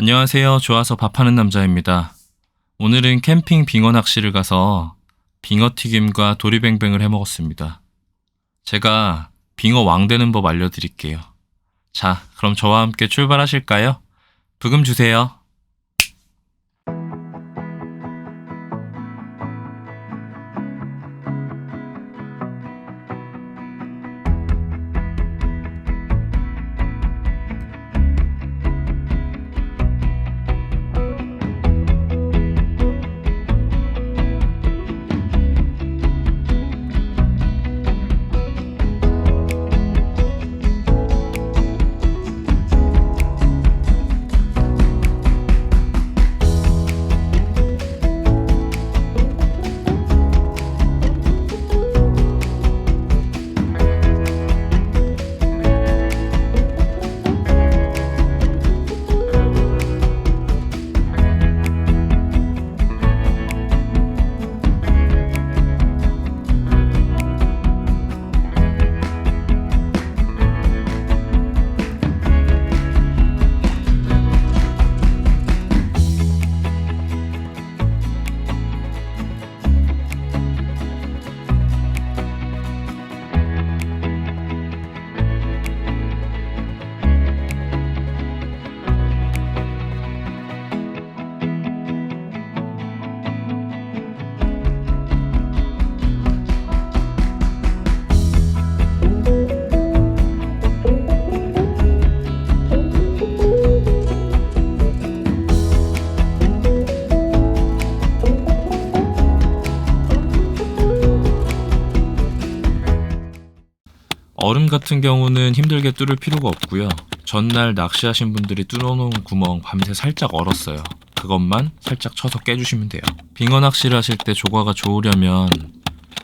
안녕하세요. 좋아서 밥하는 남자입니다. 오늘은 캠핑 빙어 낚시를 가서 빙어 튀김과 도리뱅뱅을 해 먹었습니다. 제가 빙어 왕 되는 법 알려드릴게요. 자, 그럼 저와 함께 출발하실까요? 부금 주세요. 같은 경우는 힘들게 뚫을 필요가 없고요. 전날 낚시하신 분들이 뚫어놓은 구멍 밤새 살짝 얼었어요. 그것만 살짝 쳐서 깨주시면 돼요. 빙어 낚시를 하실 때 조과가 좋으려면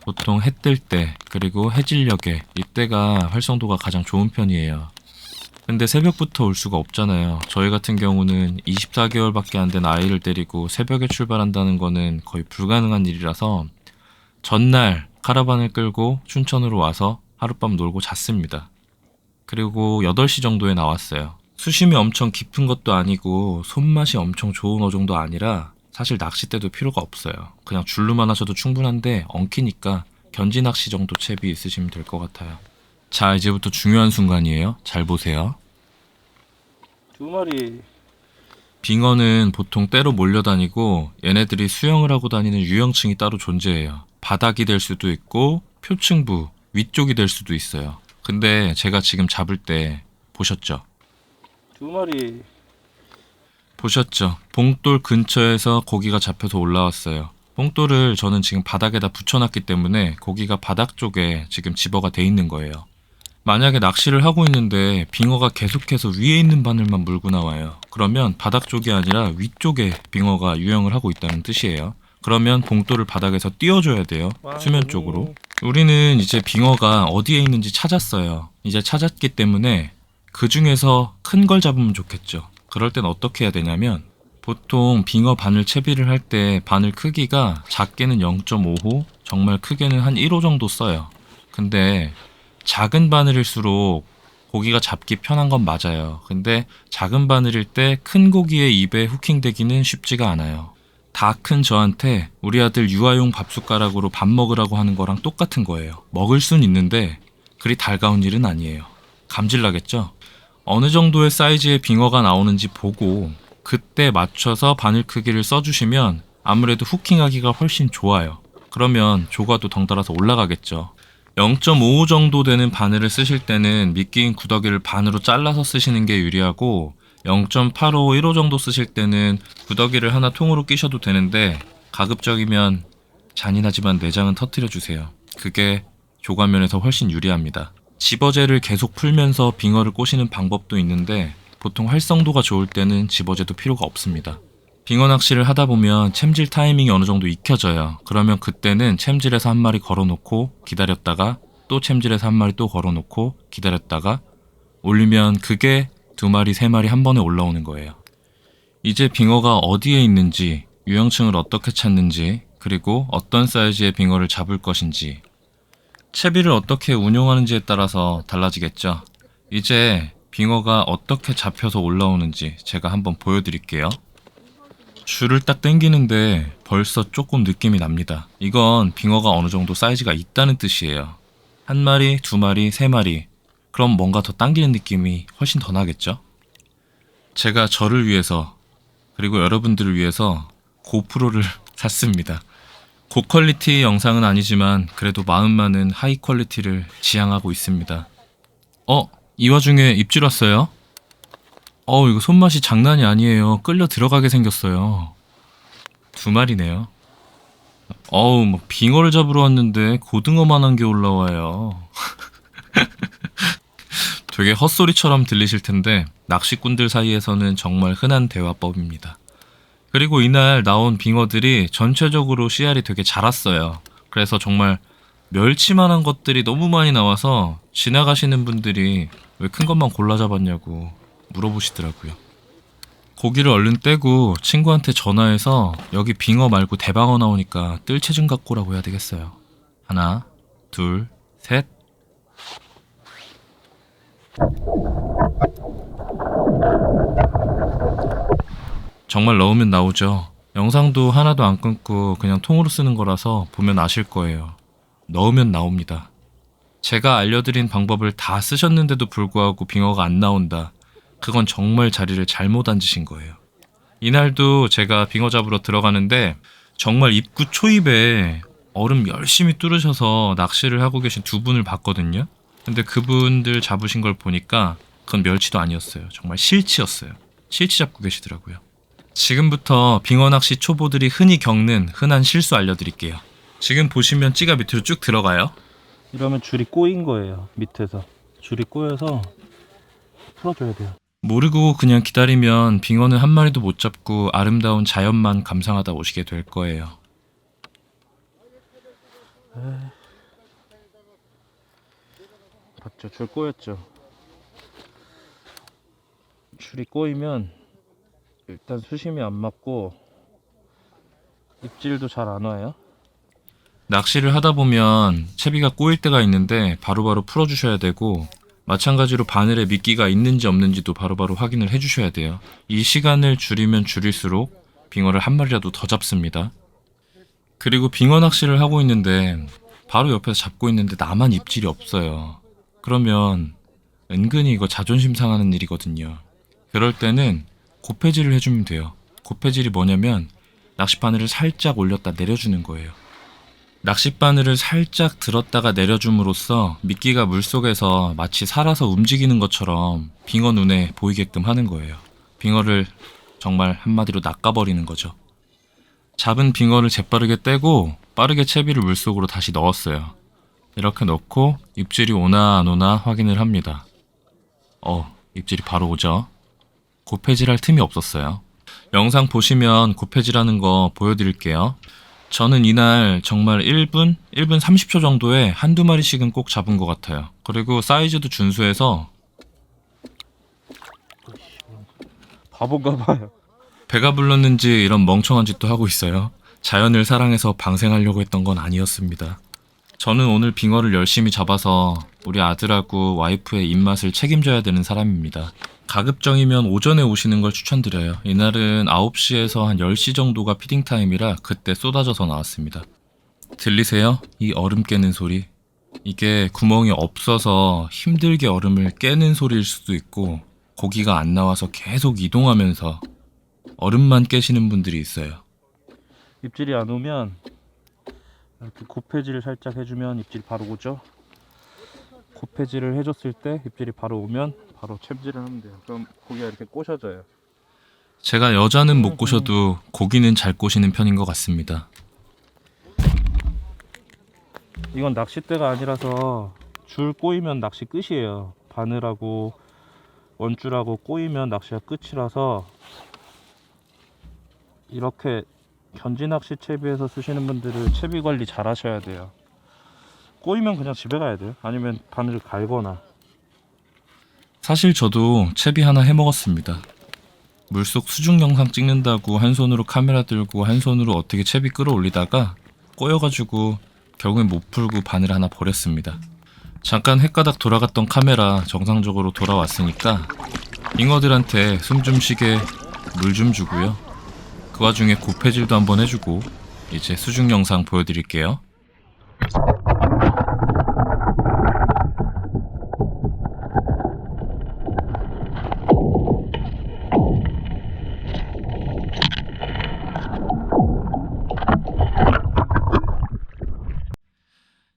보통 해 뜰 때 그리고 해질녘에 이때가 활성도가 가장 좋은 편이에요. 근데 새벽부터 올 수가 없잖아요. 저희 같은 경우는 24개월밖에 안 된 아이를 데리고 새벽에 출발한다는 거는 거의 불가능한 일이라서 전날 카라반을 끌고 춘천으로 와서 하룻밤 놀고 잤습니다. 그리고 8시 정도에 나왔어요. 수심이 엄청 깊은 것도 아니고 손맛이 엄청 좋은 어종도 아니라 사실 낚싯대도 필요가 없어요. 그냥 줄로만 하셔도 충분한데 엉키니까 견지 낚시 정도 채비 있으시면 될 것 같아요. 자, 이제부터 중요한 순간이에요. 잘 보세요. 두 마리 빙어는 보통 때로 몰려다니고 얘네들이 수영을 하고 다니는 유형층이 따로 존재해요. 바닥이 될 수도 있고 표층부 위쪽이 될 수도 있어요. 근데 제가 지금 잡을 때 보셨죠? 두 마리 보셨죠? 봉돌 근처에서 고기가 잡혀서 올라왔어요. 봉돌을 저는 지금 바닥에다 붙여놨기 때문에 고기가 바닥 쪽에 지금 집어가 돼 있는 거예요. 만약에 낚시를 하고 있는데 빙어가 계속해서 위에 있는 바늘만 물고 나와요. 그러면 바닥 쪽이 아니라 위쪽에 빙어가 유형을 하고 있다는 뜻이에요. 그러면 봉돌을 바닥에서 띄워줘야 돼요. 수면 쪽으로. 우리는 이제 빙어가 어디에 있는지 찾았어요. 이제 찾았기 때문에 그 중에서 큰 걸 잡으면 좋겠죠. 그럴 땐 어떻게 해야 되냐면 보통 빙어 바늘 채비를 할 때 바늘 크기가 작게는 0.5호, 정말 크게는 한 1호 정도 써요. 근데 작은 바늘일수록 고기가 잡기 편한 건 맞아요. 근데 작은 바늘일 때 큰 고기의 입에 후킹되기는 쉽지가 않아요. 다 큰 저한테 우리 아들 유아용 밥 숟가락으로 밥 먹으라고 하는 거랑 똑같은 거예요. 먹을 순 있는데 그리 달가운 일은 아니에요. 감질나겠죠? 어느 정도의 사이즈의 빙어가 나오는지 보고 그때 맞춰서 바늘 크기를 써주시면 아무래도 후킹하기가 훨씬 좋아요. 그러면 조과도 덩달아서 올라가겠죠. 0.5 정도 되는 바늘을 쓰실 때는 미끼인 구더기를 반으로 잘라서 쓰시는 게 유리하고 0.85, 1호 정도 쓰실 때는 구더기를 하나 통으로 끼셔도 되는데 가급적이면 잔인하지만 내장은 터트려 주세요. 그게 조과면에서 훨씬 유리합니다. 집어제를 계속 풀면서 빙어를 꼬시는 방법도 있는데 보통 활성도가 좋을 때는 집어제도 필요가 없습니다. 빙어 낚시를 하다 보면 챔질 타이밍이 어느 정도 익혀져요. 그러면 그때는 챔질에서 한 마리 걸어놓고 기다렸다가 또 챔질에서 한 마리 또 걸어놓고 기다렸다가 올리면 그게 두 마리, 세 마리 한 번에 올라오는 거예요. 이제 빙어가 어디에 있는지, 유형층을 어떻게 찾는지, 그리고 어떤 사이즈의 빙어를 잡을 것인지, 채비를 어떻게 운용하는지에 따라서 달라지겠죠. 이제 빙어가 어떻게 잡혀서 올라오는지 제가 한번 보여드릴게요. 줄을 딱 당기는데 벌써 조금 느낌이 납니다. 이건 빙어가 어느 정도 사이즈가 있다는 뜻이에요. 한 마리, 두 마리, 세 마리. 그럼 뭔가 더 당기는 느낌이 훨씬 더 나겠죠? 제가 저를 위해서 그리고 여러분들을 위해서 고프로를 샀습니다. 고퀄리티 영상은 아니지만 그래도 마음만은 하이 퀄리티를 지향하고 있습니다. 어? 이 와중에 입질 왔어요? 어 이거 손맛이 장난이 아니에요. 끌려 들어가게 생겼어요. 두 마리네요. 어우 뭐 빙어를 잡으러 왔는데 고등어만한 게 올라와요. 되게 헛소리처럼 들리실 텐데 낚시꾼들 사이에서는 정말 흔한 대화법입니다. 그리고 이날 나온 빙어들이 전체적으로 씨알이 되게 자랐어요. 그래서 정말 멸치만한 것들이 너무 많이 나와서 지나가시는 분들이 왜 큰 것만 골라 잡았냐고 물어보시더라고요. 고기를 얼른 떼고 친구한테 전화해서 여기 빙어 말고 대방어 나오니까 뜰채 좀 갖고 오라고 해야 되겠어요. 하나, 둘, 셋. 정말 넣으면 나오죠. 영상도 하나도 안 끊고 그냥 통으로 쓰는 거라서 보면 아실 거예요. 넣으면 나옵니다. 제가 알려드린 방법을 다 쓰셨는데도 불구하고 빙어가 안 나온다. 그건 정말 자리를 잘못 앉으신 거예요. 이날도 제가 빙어 잡으러 들어가는데 정말 입구 초입에 얼음 열심히 뚫으셔서 낚시를 하고 계신 두 분을 봤거든요. 근데 그분들 잡으신 걸 보니까 그건 멸치도 아니었어요. 정말 실치였어요. 실치 잡고 계시더라고요. 지금부터 빙어 낚시 초보들이 흔히 겪는 흔한 실수 알려드릴게요. 지금 보시면 찌가 밑으로 쭉 들어가요. 이러면 줄이 꼬인 거예요. 밑에서 줄이 꼬여서 풀어줘야 돼요. 모르고 그냥 기다리면 빙어는 한 마리도 못 잡고 아름다운 자연만 감상하다 오시게 될 거예요. 봤죠? 줄 꼬였죠. 줄이 꼬이면 일단 수심이 안 맞고 입질도 잘 안 와요. 낚시를 하다 보면 채비가 꼬일 때가 있는데 바로바로 풀어주셔야 되고 마찬가지로 바늘에 미끼가 있는지 없는지도 바로 바로 확인을 해주셔야 돼요. 이 시간을 줄이면 줄일수록 빙어를 한 마리라도 더 잡습니다. 그리고 빙어 낚시를 하고 있는데 바로 옆에서 잡고 있는데 나만 입질이 없어요. 그러면 은근히 이거 자존심 상하는 일이거든요. 그럴 때는 고패질을 해주면 돼요. 고패질이 뭐냐면 낚시바늘을 살짝 올렸다 내려주는 거예요. 낚싯바늘을 살짝 들었다가 내려줌으로써 미끼가 물속에서 마치 살아서 움직이는 것처럼 빙어 눈에 보이게끔 하는 거예요. 빙어를 정말 한마디로 낚아버리는 거죠. 잡은 빙어를 재빠르게 떼고 빠르게 채비를 물속으로 다시 넣었어요. 이렇게 넣고 입질이 오나 안 오나 확인을 합니다. 어, 입질이 바로 오죠. 고패질할 틈이 없었어요. 영상 보시면 고패질하는 거 보여드릴게요. 저는 이날 정말 1분, 1분 30초 정도에 한두 마리씩은 꼭 잡은 것 같아요. 그리고 사이즈도 준수해서 바본가 봐요. 배가 불렀는지 이런 멍청한 짓도 하고 있어요. 자연을 사랑해서 방생하려고 했던 건 아니었습니다. 저는 오늘 빙어를 열심히 잡아서 우리 아들하고 와이프의 입맛을 책임져야 되는 사람입니다. 가급적이면 오전에 오시는 걸 추천드려요. 이날은 9시에서 한 10시 정도가 피딩 타임이라 그때 쏟아져서 나왔습니다. 들리세요? 이 얼음 깨는 소리. 이게 구멍이 없어서 힘들게 얼음을 깨는 소리일 수도 있고 고기가 안 나와서 계속 이동하면서 얼음만 깨시는 분들이 있어요. 입질이 안 오면 이렇게 고패질을 살짝 해주면 입질이 바로 오죠. 고패질을 해줬을 때 입질이 바로 오면 바로 챔질을 하면 돼요. 그럼 고기가 이렇게 꼬셔져요. 제가 여자는 못 꼬셔도 고기는 잘 꼬시는 편인 것 같습니다. 이건 낚싯대가 아니라서 줄 꼬이면 낚시 끝이에요. 바늘하고 원줄하고 꼬이면 낚시가 끝이라서 이렇게 견지 낚시 채비에서 쓰시는 분들은 채비 관리 잘 하셔야 돼요. 꼬이면 그냥 집에 가야 돼요. 아니면 바늘을 갈거나 사실 저도 채비 하나 해 먹었습니다. 물속 수중 영상 찍는다고 한 손으로 카메라 들고 한 손으로 어떻게 채비 끌어올리다가 꼬여가지고 결국엔 못 풀고 바늘 하나 버렸습니다. 잠깐 헷가닥 돌아갔던 카메라 정상적으로 돌아왔으니까 잉어들한테 숨 좀 쉬게 물 좀 주고요. 그 와중에 고패질도 한번 해주고 이제 수중 영상 보여드릴게요.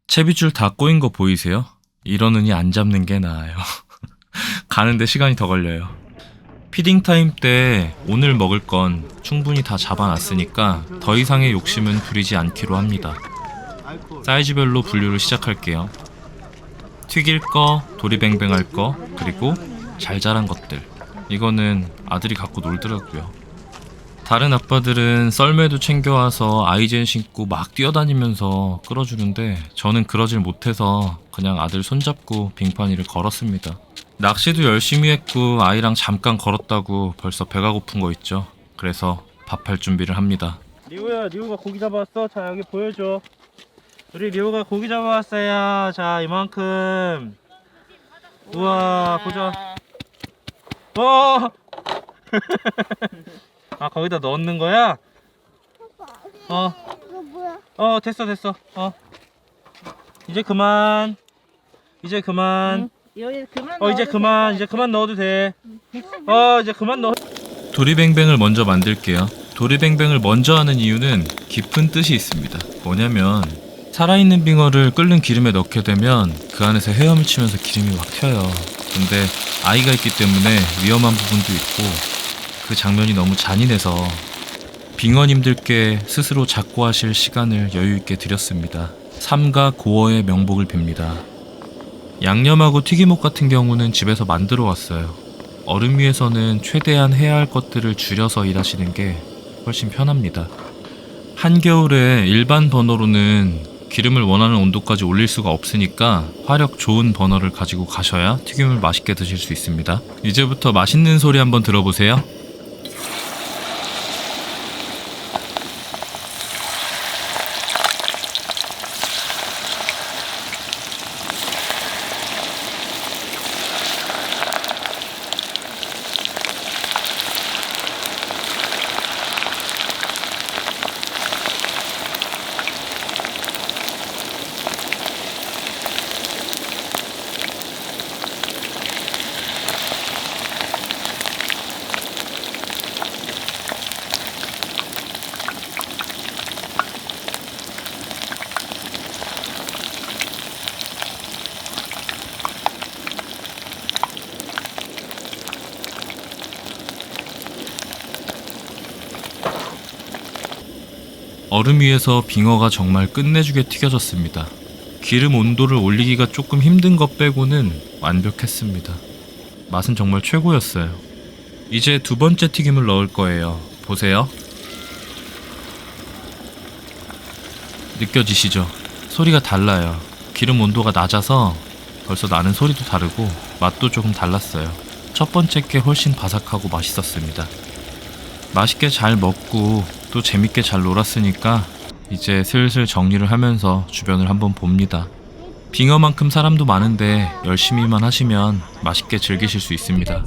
채비줄 다 꼬인 거 보이세요? 이러느니 안 잡는 게 나아요. 가는데 시간이 더 걸려요. 피딩 타임 때 오늘 먹을 건 충분히 다 잡아놨으니까 더 이상의 욕심은 부리지 않기로 합니다. 사이즈별로 분류를 시작할게요. 튀길 거, 도리뱅뱅할 거, 그리고 잘 자란 것들. 이거는 아들이 갖고 놀더라고요. 다른 아빠들은 썰매도 챙겨와서 아이젠 신고 막 뛰어다니면서 끌어주는데 저는 그러질 못해서 그냥 아들 손잡고 빙판 위를 걸었습니다. 낚시도 열심히 했고 아이랑 잠깐 걸었다고 벌써 배가 고픈 거 있죠. 그래서 밥할 준비를 합니다. 리우야, 리우가 고기 잡아왔어. 자, 여기 보여줘. 우리 리우가 고기 잡아왔어요. 자, 이만큼. 우와, 보자. 어! 아, 거기다 넣는 거야? 어, 이거 뭐야? 어, 됐어, 됐어. 어. 이제 그만. 이제 그만. 여기 그만. 어, 이제 넣어도 그만. 돼. 이제 그만 넣어도 돼. 어, 이제 그만 넣어. 도리뱅뱅을 먼저 만들게요. 도리뱅뱅을 먼저 하는 이유는 깊은 뜻이 있습니다. 뭐냐면 살아있는 빙어를 끓는 기름에 넣게 되면 그 안에서 헤엄을 치면서 기름이 막 튀어요. 근데 아이가 있기 때문에 위험한 부분도 있고 그 장면이 너무 잔인해서 빙어님들께 스스로 작고하실 시간을 여유 있게 드렸습니다. 삼가 고어의 명복을 빕니다. 양념하고 튀김옷 같은 경우는 집에서 만들어 왔어요. 얼음 위에서는 최대한 해야 할 것들을 줄여서 일하시는 게 훨씬 편합니다. 한겨울에 일반 버너로는 기름을 원하는 온도까지 올릴 수가 없으니까 화력 좋은 버너를 가지고 가셔야 튀김을 맛있게 드실 수 있습니다. 이제부터 맛있는 소리 한번 들어보세요. 얼음 위에서 빙어가 정말 끝내주게 튀겨졌습니다. 기름 온도를 올리기가 조금 힘든 것 빼고는 완벽했습니다. 맛은 정말 최고였어요. 이제 두 번째 튀김을 넣을 거예요. 보세요. 느껴지시죠? 소리가 달라요. 기름 온도가 낮아서 벌써 나는 소리도 다르고 맛도 조금 달랐어요. 첫 번째 게 훨씬 바삭하고 맛있었습니다. 맛있게 잘 먹고 또 재밌게 잘 놀았으니까 이제 슬슬 정리를 하면서 주변을 한번 봅니다. 빙어만큼 사람도 많은데 열심히만 하시면 맛있게 즐기실 수 있습니다.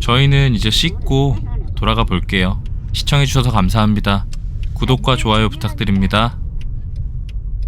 저희는 이제 씻고 돌아가 볼게요. 시청해주셔서 감사합니다. 구독과 좋아요 부탁드립니다.